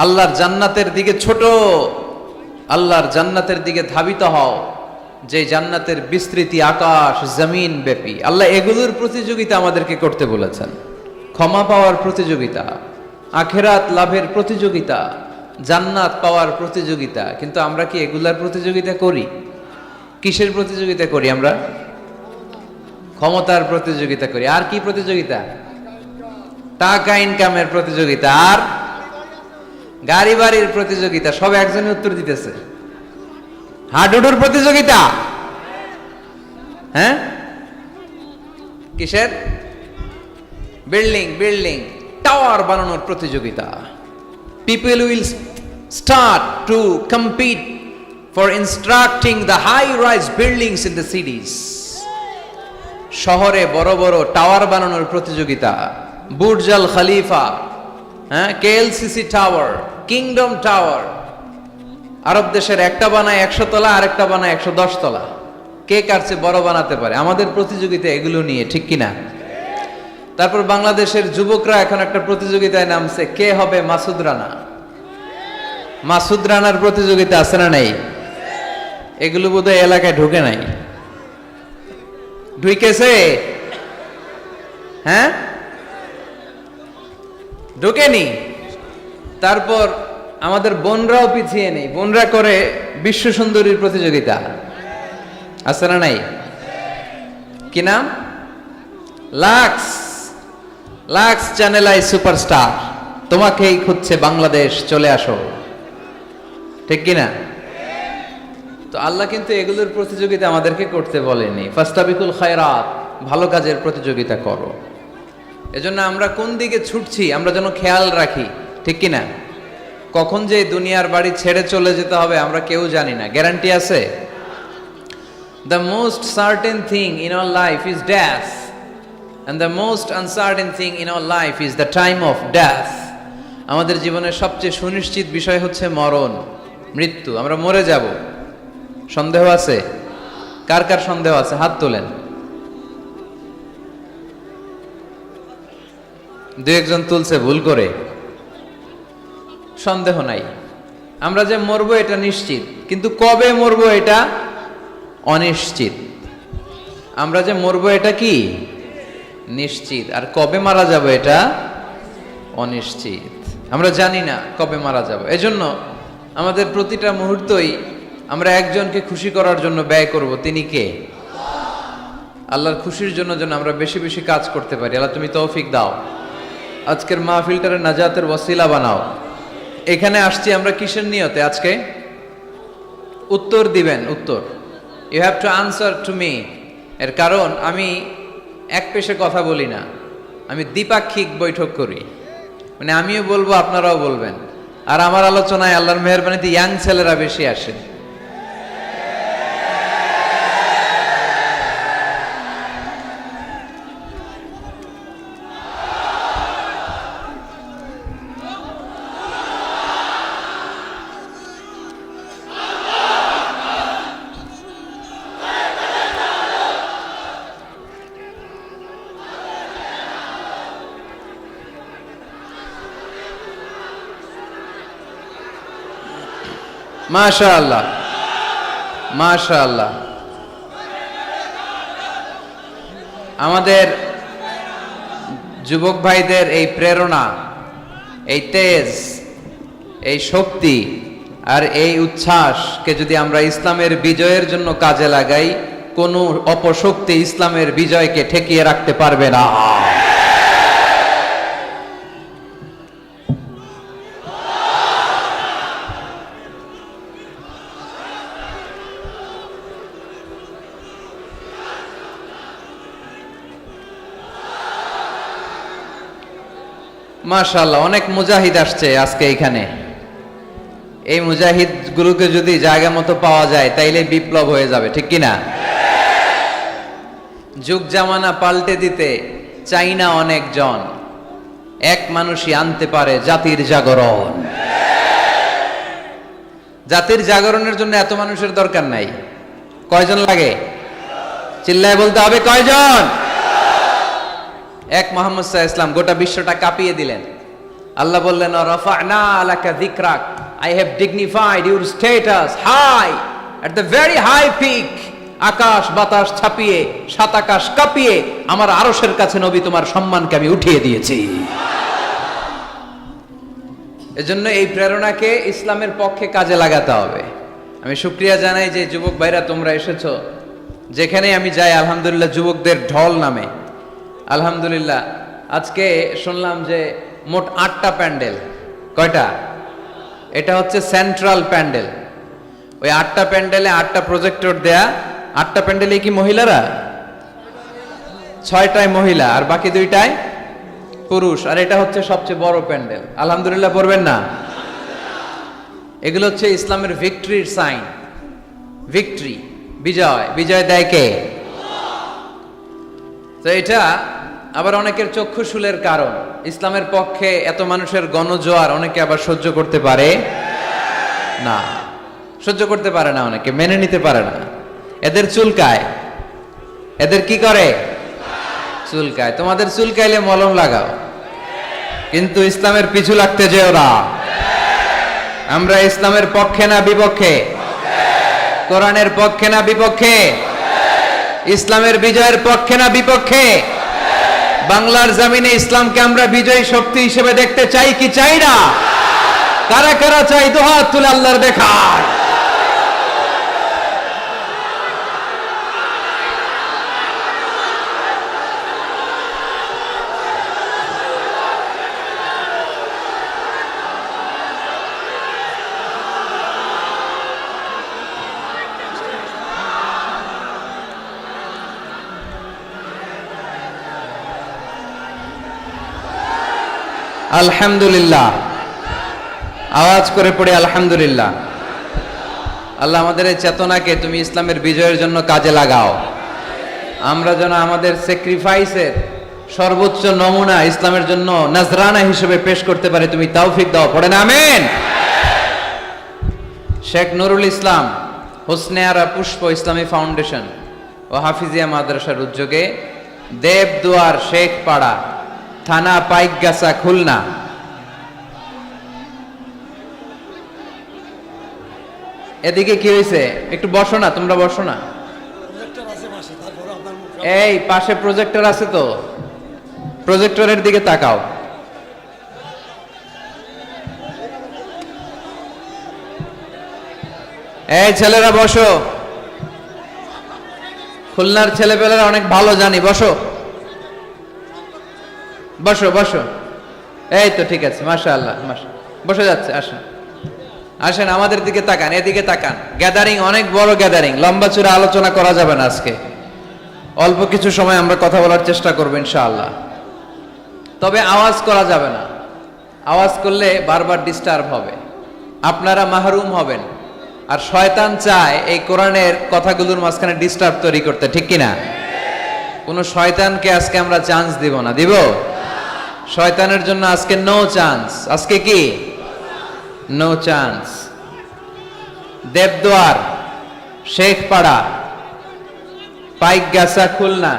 আল্লাহর জান্নাতের দিকে ছোট, আল্লাহর জান্নাতের দিকে ধাবিত হও। যে জান্নাতের বিস্তৃতি আকাশ, জমিন ব্যাপী। আল্লাহ এগুলোর প্রতিযোগিতা আমাদেরকে করতে বলেছেন। ক্ষমা পাওয়ার প্রতিযোগিতা, আখেরাত লাভের প্রতিযোগিতা, জান্নাত পাওয়ার প্রতিযোগিতা। কিন্তু আমরা কি এগুলার প্রতিযোগিতা করি? কিসের প্রতিযোগিতা করি আমরা? ক্ষমতার প্রতিযোগিতা করি। আর কি প্রতিযোগিতা? টাকা ইনকামের প্রতিযোগিতা। আর গাড়ি বাড়ির প্রতিযোগিতা, সব একজনই উত্তর দিতেছে। হাডুডুর প্রতিযোগিতা? হ্যাঁ? কিসের? বিল্ডিং বিল্ডিং, টাওয়ার বানানোর প্রতিযোগিতা। People will start to compete for instructing the high rise buildings in the cities শহরে বড় বড় টাওয়ার বানানোর প্রতিযোগিতা। বুর্জাল খালিফা হ্যাঁ? কেএলসিসি টাওয়ার কিংডম টাওয়ার আরব দেশের একটা বানায় একশো তলা, আরেকটা বানায় একশো দশ তলা। কে কার চেয়ে বড় বানাতে পারে? আমাদের প্রতিযোগিতা এগুলো নিয়ে, ঠিক কিনা? তারপর বাংলাদেশের যুবকরা এখন একটা প্রতিযোগিতায় নামছে, কে হবে মাসুদ রানা? মাসুদ রানার প্রতিযোগিতা আছে না নেই? এগুলো বোধহয় এলাকায় ঢুকে নাই। ঢুকেছে? হ্যাঁ? ঢুকেনি। তারপর আমাদের বোনরাও পিছিয়ে নেই। বোনরা করে বিশ্ব সুন্দরীর প্রতিযোগিতা। আছে না নাই? কি নাম? Lux. Lux channel I superstar. তোমাকেই খুঁজছে বাংলাদেশ। চলে আসো। ঠিক কিনা? তো আল্লাহ কিন্তু এগুলোর প্রতিযোগিতা আমাদেরকে করতে বলেনি। ফাস্তাবিকুল খায়রাত। ভালো কাজের প্রতিযোগিতা করো। এজন্য আমরা কোন দিকে ছুটছি, আমরা যেন খেয়াল রাখি, ঠিক কি না? কখন যে দুনিয়ার বাড়ি ছেড়ে চলে যেতে হবে আমরা কেউ জানি না। গ্যারান্টি আছে? The most certain thing in our life is death and the most uncertain thing in our life is the time of death আমাদের জীবনের সবচেয়ে সুনিশ্চিত বিষয় হচ্ছে মরণ, মৃত্যু, আমরা মরে যাব। সন্দেহ আছে? কার কার সন্দেহ আছে? হাত তোলেন। দু একজন তুলছে ভুল করে। সন্দেহ নাই। আমরা যে মরবো এটা নিশ্চিত, কিন্তু কবে মরবো এটা অনিশ্চিত। আমরা যে মরবো এটা কি? নিশ্চিত। আর কবে মারা যাব এটা অনিশ্চিত। আমরা জানি না কবে মারা যাব। এজন্য আমাদের প্রতিটা মুহূর্তই আমরা একজনকে খুশি করার জন্য ব্যয় করব। তিনি কে? আল্লাহর খুশির জন্য যেন আমরা বেশি বেশি কাজ করতে পারি। আল্লাহ তুমি তৌফিক দাও। আজকের মাহফিলটারে নাজাতের ওয়াসিলা বানাও। এখানে আসছি আমরা কিসের নিয়তে? আজকে উত্তর দিবেন, উত্তর। You have to answer to me এর কারণ, আমি এক পেশে কথা বলি না। আমি দ্বিপাক্ষিক বৈঠক করি। মানে আমিও বলব, আপনারাও বলবেন। আর আমার আলোচনায় আল্লাহর মেহরবানিতে ইয়াং ছেলেরা বেশি আসে। মাশা আল্লাহ মাশা আল্লাহ আমাদের যুবক ভাইদের এই প্রেরণা, এই তেজ, এই শক্তি আর এই উচ্ছ্বাসকে যদি আমরা ইসলামের বিজয়ের জন্য কাজে লাগাই, কোনো অপশক্তি ইসলামের বিজয়কে ঠেকিয়ে রাখতে পারবে না। মাশাল্লাহ অনেক মুজাহিদ আসছে আজকে এখানে। এই মুজাহিদ গুলোকে যদি জায়গা মতো পাওয়া যায়, তাইলে বিপ্লব হয়ে যাবে, ঠিক কি না যুগ জামানা পাল্টে দিতে চাই না অনেকজন। এক মানুষই আনতে পারে জাতির জাগরণ। জাতির জাগরণের জন্য এত মানুষের দরকার নাই। কয়জন লাগে? চিল্লায় বলতে হবে, কয়জন? এক মোহাম্মদ সাহা ইসলাম গোটা বিশ্বটা কাঁপিয়ে দিলেন। আল্লাহ বললেন I have dignified your status high at the very high peak আকাশ বাতাস ছাপিয়ে, সাত আকাশ কাঁপিয়ে, আমার আরসের কাছে নবী তোমার সম্মানকে আমি উঠিয়ে দিয়েছি। এজন্য এই প্রেরণাকে ইসলামের পক্ষে কাজে লাগাতে হবে। আমি শুক্রিয়া জানাই যে যুবক ভাইরা তোমরা এসেছ। যেখানে আমি যাই, আলহামদুলিল্লাহ, যুবকদের ঢল নামে। আলহামদুলিল্লাহ। আজকে শুনলাম যে মোট আটটা প্যান্ডেল। কয়টা? এটা হচ্ছে সেন্ট্রাল প্যান্ডেল। ওই আটটা প্যান্ডেলে আটটা প্রজেক্টর দেয়া। আটটা প্যান্ডেলে কি মহিলারা? ছয়টায় মহিলা, আর বাকি দুইটায় পুরুষ। আর এটা হচ্ছে সবচেয়ে বড় প্যান্ডেল। আলহামদুলিল্লাহ পড়বেন না? এগুলো হচ্ছে ইসলামের ভিক্টরির সাইন। ভিক্টরি। বিজয়। বিজয় দেয় কে? তো এটা আবার অনেকের চক্ষুশুলের কারণ। ইসলামের পক্ষে এত মানুষের গণজোয়ার অনেকে আবার সহ্য করতে পারে না। সহ্য করতে পারে না অনেকে, মেনে নিতে পারে না। এদের চুলকায় এদের কি করে? চুলকায় তোমাদের চুলকাইলে মলম লাগাও। কিন্তু ইসলামের পিছু লাগতে যে ওরা আমরা ইসলামের পক্ষে না বিপক্ষে? কোরআনের পক্ষে না বিপক্ষে? ইসলামের বিজয়ের পক্ষে না বিপক্ষে? বাংলার জামিনে ইসলামকে আমরা বিজয়ী শক্তি হিসেবে দেখতে চাই কি চাই না? কারা কারা চাই দোহাত তুলে আল্লাহর দেখার আলহামদুলিল্লাহ। আওয়াজ করে পড়ে আলহামদুলিল্লাহ। আল্লাহ আমাদের এই চেতনাকে তুমি ইসলামের বিজয়ের জন্য কাজে লাগাও। আমরা যেন আমাদের স্যাক্রিফাইসের সর্বোচ্চ নমুনা ইসলামের জন্য নাজরানা হিসেবে পেশ করতে পারি, তুমি তাওফিক দাও। পড়ে না, আমেন। শেখ নুরুল ইসলাম হোসনে আরা পুষ্প ইসলামী ফাউন্ডেশন ও হাফিজিয়া মাদ্রাসার উদ্যোগে দেবদুয়ার শেখ পাড়া থানা পাইকগাছা খুলনা। এদিকে কি হয়েছে একটু বসো না, তোমরা বসো না। এই, পাশে প্রজেক্টর আছে তো। প্রজেক্টরের দিকে তাকাও। এই, ছেলেরা বসো। খুলনার ছেলেপেলেরা অনেক ভালো জানি, বসো। বসো বসো। এই তো ঠিক আছে মাশা আল্লাহ বসে যাচ্ছে, আসেন। আসেন, আমাদের দিকে তাকান, এদিকে তাকান। গ্যাদারিং অনেক বড় গ্যাদারিং লম্বা চূড়া আলোচনা করা যাবে না আজকে। অল্প কিছু সময় আমরা কথা বলার চেষ্টা করব, ইনশাআল্লাহ। তবে আওয়াজ করা যাবে না। আওয়াজ করলে বারবার ডিস্টার্ব হবে। আপনারা মাহরুম হবেন। আর শয়তান চায় এই কোরআনের কথাগুলোর মাঝখানে ডিস্টার্ব তৈরি করতে, ঠিক কিনা? কোনো শয়তানকে আজকে আমরা চান্স দিব না। দিব? শয়তানের জন্য আজকে নো চান্স আজকে কি? নো চান্স দেবদুয়ার, শেখপাড়া পাইক পাইকগাছা, খুলনা।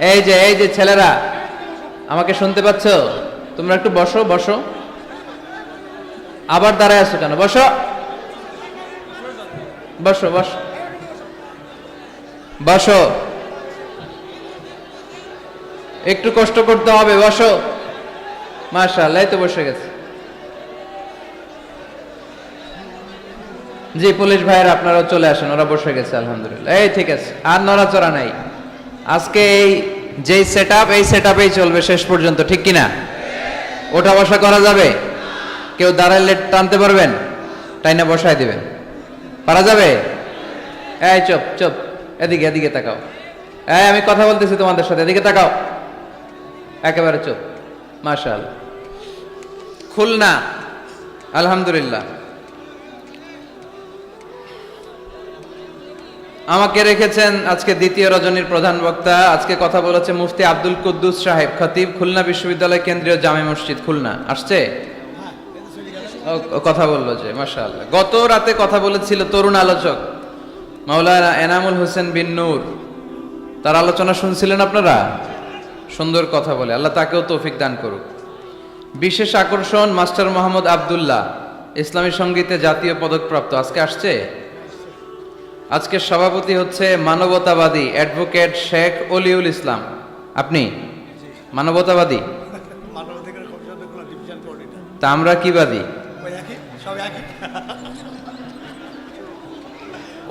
এই যে এই যে ছেলেরা, আমাকে শুনতে পাচ্ছ? তোমরা একটু বসো বসো। আবার দাঁড়ায় আছো কেন? বসো। বসো বসো। বসো। একটু কষ্ট করতে হবে, বসো। মাশাআল্লাহ, এই তো বসে গেছে। জি, পুলিশ ভাইয়ের, আপনারাও চলে আসেন, ওরা বসে গেছে, আলহামদুলিল্লাহ। এই, ঠিক আছে। আর নড়াচড়া নাই। আজকে এই যেই সেট এই সেট চলবে শেষ পর্যন্ত, ঠিক কিনা? ওঠা বসা করা যাবে? কেউ দাঁড়াইলে টানতে পারবেন? টাইনা বসায় দিবেন? পারা যাবে? এই চুপ চুপ। এদিকে এদিকে তাকাও। এই, আমি কথা বলতেছি তোমাদের সাথে। এদিকে তাকাও। একেবারে চুপ। মাশাল খুলনা। আলহামদুলিল্লাহ। আমাকে রেখেছেন আজকে দ্বিতীয় রজনীর প্রধান বক্তা। আজকে কথা বলেছে মুফতি আব্দুল কুদ্দুস সাহেব, খতিব খুলনা বিশ্ববিদ্যালয় কেন্দ্রীয় জামে মসজিদ, খুলনা। আসছে? কথা বলল যে, মাশাআল্লাহ। গত রাতে কথা বলেছিল তরুণ আলোচক মাওলানা এনামুল হোসেন বিন নূর। তার আলোচনা শুনছিলেন আপনারা? সুন্দর কথা বলে। আল্লাহ তাকেও তৌফিক দান করুক। বিশেষ আকর্ষণ মাস্টার মোহাম্মদ আব্দুল্লাহ, ইসলামী সঙ্গীতে জাতীয় পদকপ্রাপ্ত। আজকে আসছে? আজকের সভাপতি হচ্ছে মানবতাবাদী অ্যাডভোকেট শেখ অলিউল ইসলাম। আপনি? মানবতাবাদী? তা আমরা কি বাদী?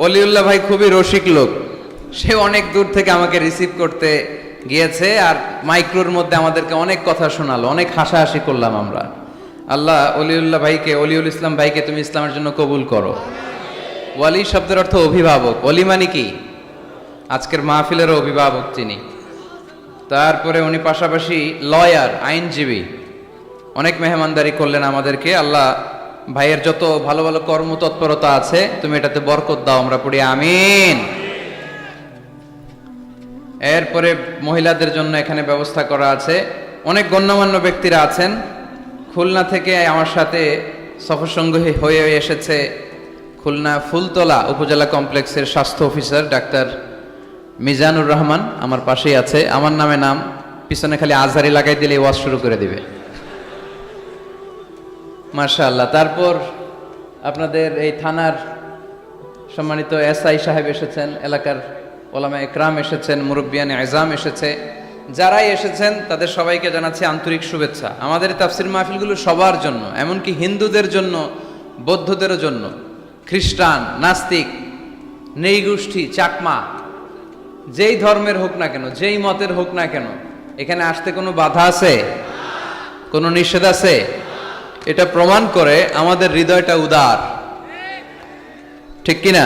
অলিউল্লাহ ভাই খুবই রসিক লোক। সে অনেক দূর থেকে আমাকে রিসিভ করতে গিয়েছে আর মাইক্রোর মধ্যে আমাদেরকে অনেক কথা শোনালো, অনেক হাসাহাসি করলাম আমরা। আল্লাহ অলিউল্লাহ ভাইকে, অলিউল ইসলাম ভাইকে তুমি ইসলামের জন্য কবুল করো। ওয়ালি শব্দের অর্থ অভিভাবক। অলি মানে কি? আজকের মাহফিলেরও অভিভাবক তিনি। তারপরে উনি পাশাপাশি লয়ার, আইনজীবী। অনেক মেহমানদারি করলেন আমাদেরকে। আল্লাহ ভাইয়ের যত ভালো ভালো কর্মতৎপরতা আছে, তুমি এটাতে বরকত দাও, আমরা পড়ি আমিন। এরপরে মহিলাদের জন্য এখানে ব্যবস্থা করা আছে। অনেক গণ্যমান্য ব্যক্তিরা আছেন। খুলনা থেকে আমার সাথে সফরসঙ্গী হয়ে এসেছে খুলনা ফুলতলা উপজেলা কমপ্লেক্সের স্বাস্থ্য অফিসার ডাক্তার মিজানুর রহমান আমার পাশেই আছে। আমার নামে নাম, পিছনে খালি আজহারি লাগাই দিলে ওয়াজ শুরু করে দিবে। মার্শাল্লাহ তারপর আপনাদের এই থানার সম্মানিত এসআই সাহেব এসেছেন, এলাকার ওলামা একরাম এসেছেন, মুরব্বিয়ান এজাম এসেছে। যারাই এসেছেন, তাদের সবাইকে জানাচ্ছি আন্তরিক শুভেচ্ছা। আমাদের তাফসির মাহফিলগুলো সবার জন্য, এমনকি হিন্দুদের জন্য, বৌদ্ধদেরও জন্য। খ্রিস্টান, নাস্তিক নেই গোষ্ঠী চাকমা, যেই ধর্মের হোক না কেন, যেই মতের হোক না কেন, এখানে আসতে কোনো বাধা আছে? কোনো নিষেধ আছে? এটা প্রমাণ করে আমাদের হৃদয়টা উদার। ঠিক কিনা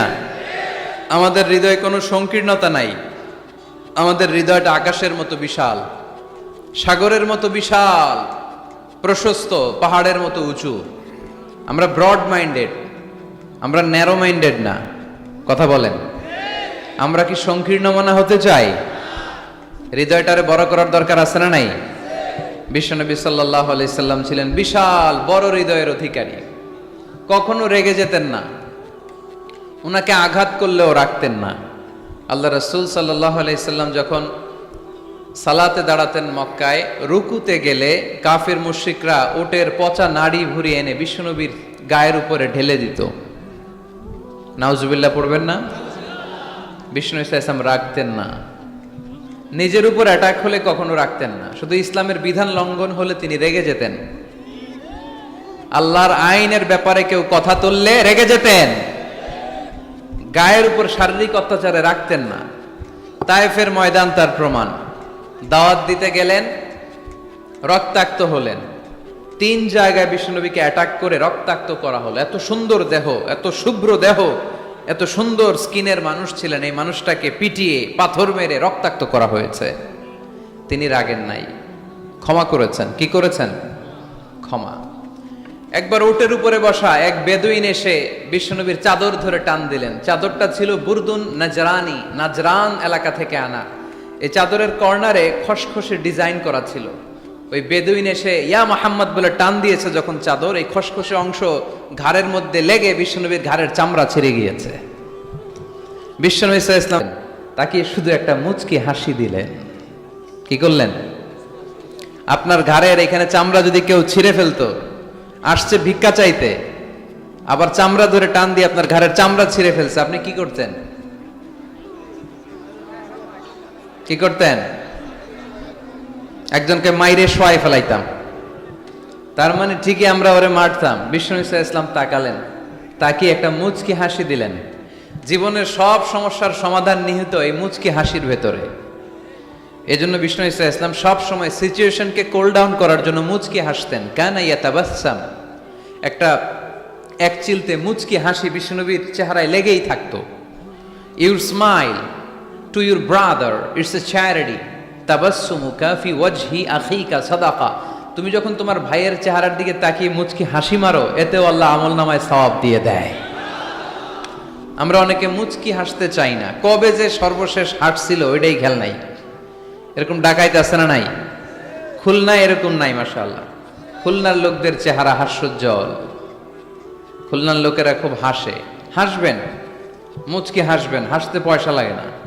আমাদের হৃদয়ে কোনো সংকীর্ণতা নাই। আমাদের হৃদয়টা আকাশের মতো বিশাল, সাগরের মতো বিশাল, প্রশস্ত, পাহাড়ের মতো উঁচু। আমরা ব্রড মাইন্ডেড আমরা ন্যারো মাইন্ডেড না। কথা বলেন। আমরা কি সংকীর্ণ মনা হতে চাই? হৃদয়টারে বড় করার দরকার আছে না নাই? বিশ্বনবী সাল্লাহ আলাইসাল্লাম ছিলেন বিশাল, বড় হৃদয়ের অধিকারী। কখনো রেগে যেতেন না। ওনাকে আঘাত করলেও রাখতেন না। আল্লাহ রসুল সাল্লাহ আলাইসাল্লাম যখন সালাতে দাঁড়াতেন মক্কায়, রুকুতে গেলে কাফের মুশ্রিকরা ওটের পচা নাড়ি ভুরি এনে বিশ্বনবীর গায়ের উপরে ঢেলে দিত। নাউজুবিল্লাহ পড়বেন না? বিষ্ণু ইসলাম রাখতেন না। নিজের উপর অ্যাটাক হলে কখনো রাখতেন না। শুধু ইসলামের বিধান লঙ্ঘন হলে তিনি রেগে যেতেন। আল্লাহর আইনের ব্যাপারে কেউ কথা তুললে রেগে যেতেন। গায়ের উপর শারীরিক অত্যাচারে রাখতেন না। তায়েফের ময়দান তার প্রমাণ। দাওয়াত দিতে গেলেন, রক্তাক্ত হলেন। তিন জায়গায় বিষ্ণুনবীকে অ্যাটাক করে রক্তাক্ত করা হলো। এত সুন্দর দেহ, এত শুভ্র দেহ, এত সুন্দর স্কিনের মানুষ ছিলেন, এই মানুষটাকে পিটিয়ে, পাথর মেরে রক্তাক্ত করা হয়েছে। তিনি রাগেন নাই। ক্ষমা করেছেন। কি করেছেন? ক্ষমা। একবার ওটের উপরে বসা এক বেদুইন এসে বিশ্বনবীর চাদর ধরে টান দিলেন। চাদরটা ছিল বুরদুন নাজরানি, নাজরান এলাকা থেকে আনা। এই চাদরের কর্নারে খসখসে ডিজাইন করা ছিল। ওই বেদুইন এসে, ইয়া মোহাম্মদ বলে টান দিয়েছে যখন চাদর, এই খসখসে অংশ ঘাড়ের মধ্যে লেগে বিশ্বনবীর ঘাড়ের চামড়া ছিঁড়ে গিয়েছে। বিশ্বনবী ইসলাম তাকে শুধু একটা মুচকি হাসি দিলেন। কি করলেন? আপনার ঘাড়ের এখানে চামড়া যদি কেউ ছিঁড়ে ফেলতো, আসছে ভিক্ষা চাইতে, আবার চামড়া ধরে টান দিয়ে আপনার ঘাড়ের চামড়া ছিঁড়ে ফেলছে, আপনি কি করতেন? কি করতেন? একজনকে মাইরে শোয়াই ফেলাইতাম। তার মানে ঠিকই আমরা ওরে মারতাম। বিষ্ণু ইসা ইসলাম তাকালেন। তাকে একটা মুচকি হাসি দিলেন। জীবনের সব সমস্যার সমাধান নিহিত এই মুচকি হাসির ভেতরে। এজন্য বিষ্ণু ইসা ইসলাম সব সময় সিচুয়েশনকে কোল ডাউন করার জন্য মুচকি হাসতেন। কানা ইয়াতাবাসাম একটা এক চিলতে মুচকি হাসি বিষ্ণুনবীর চেহারায় লেগেই থাকতো। Your smile to your brother, it's a charity তাবাসুমুকা ফি ওয়াজহি আখিকা, সাদাকা। তুমি যখন তোমার ভাইয়ের চেহারার দিকে তাকিয়ে মুচকি হাসি মারো, এতেও আল্লাহ আমল নামায় সওয়াব দিয়ে দেয়। আমরা অনেকে মুচকি হাসতে চাই না। কবে যে সর্বশেষ হাসছিল ওইটাই খেয়াল নাই। এরকম ডাকাইতে আছে না নাই? খুলনা এরকম নাই, মাশাআল্লাহ। খুলনার লোকদের চেহারা হাস্যোজ্জ্বল। খুলনার লোকেরা খুব হাসে। হাসবেন, মুচকি হাসবেন, হাসতে পয়সা লাগে না।